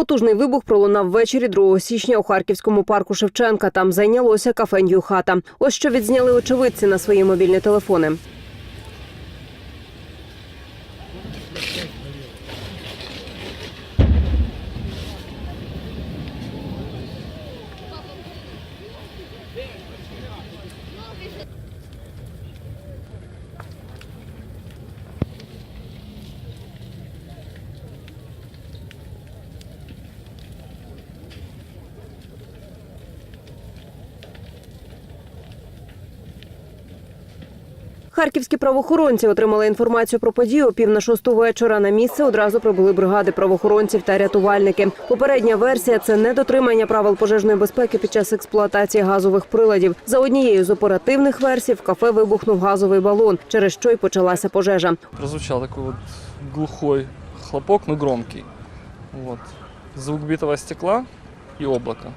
Потужний вибух пролунав ввечері 2 січня у харківському парку Шевченка. Там зайнялося кафе «Нью-хата». Ось що відзняли очевидці на свої мобільні телефони. Харківські правоохоронці отримали інформацію про подію о пів на шосту вечора. На місце одразу прибули бригади правоохоронців та рятувальники. Попередня версія це недотримання правил пожежної безпеки під час експлуатації газових приладів. За однією з оперативних версій в кафе вибухнув газовий балон, через що й почалася пожежа. прозвучал такой вот глухой хлопок, но громкий. Вот. Звук битого стекла и облака.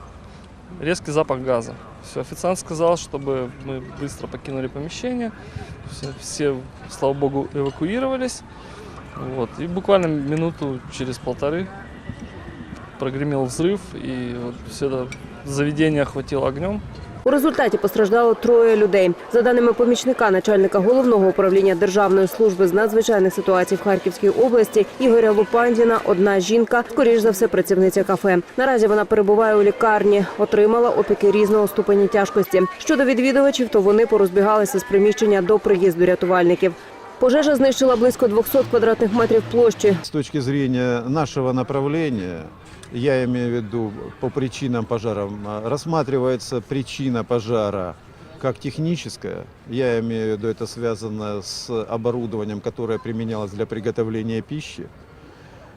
Резкий запах газа. Все, официант сказал, чтобы мы быстро покинули помещение. Все, все, слава богу, эвакуировались. Вот. И буквально минуту через полторы прогремел взрыв, и вот все это заведение охватило огнем. У результаті постраждало троє людей. За даними помічника начальника головного управління Державної служби з надзвичайних ситуацій в Харківській області Ігоря Лупандіна, одна жінка, скоріш за все, працівниця кафе. Наразі вона перебуває у лікарні, отримала опіки різного ступені тяжкості. Щодо відвідувачів, то вони порозбігалися з приміщення до приїзду рятувальників. Пожежа знищила близько 200 квадратних метрів площі. С точки зрения нашего направления, я имею в виду по причинам пожара, рассматривается причина пожара как техническая. Я имею в виду, это связано с оборудованием, которое применялось для приготовления пищи.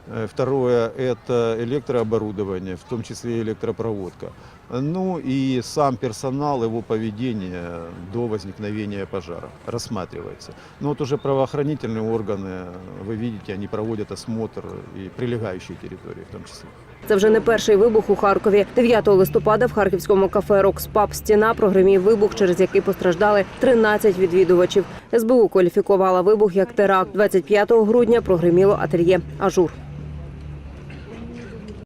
Э, Второе – это электрооборудование, в том числе и электропроводка. Ну и сам персонал, его поведение до возникновения пожара рассматривается. Но вот уже правоохранительные органы, вы видите, они проводят осмотр и прилегающие территории в том числе. Це вже не перший вибух у Харкові. 9 листопада в харківському кафе «Рокспаб» стіна прогримів вибух, через який постраждали 13 відвідувачів. СБУ кваліфікувала вибух як теракт. 25 грудня прогриміло ательє Ажур.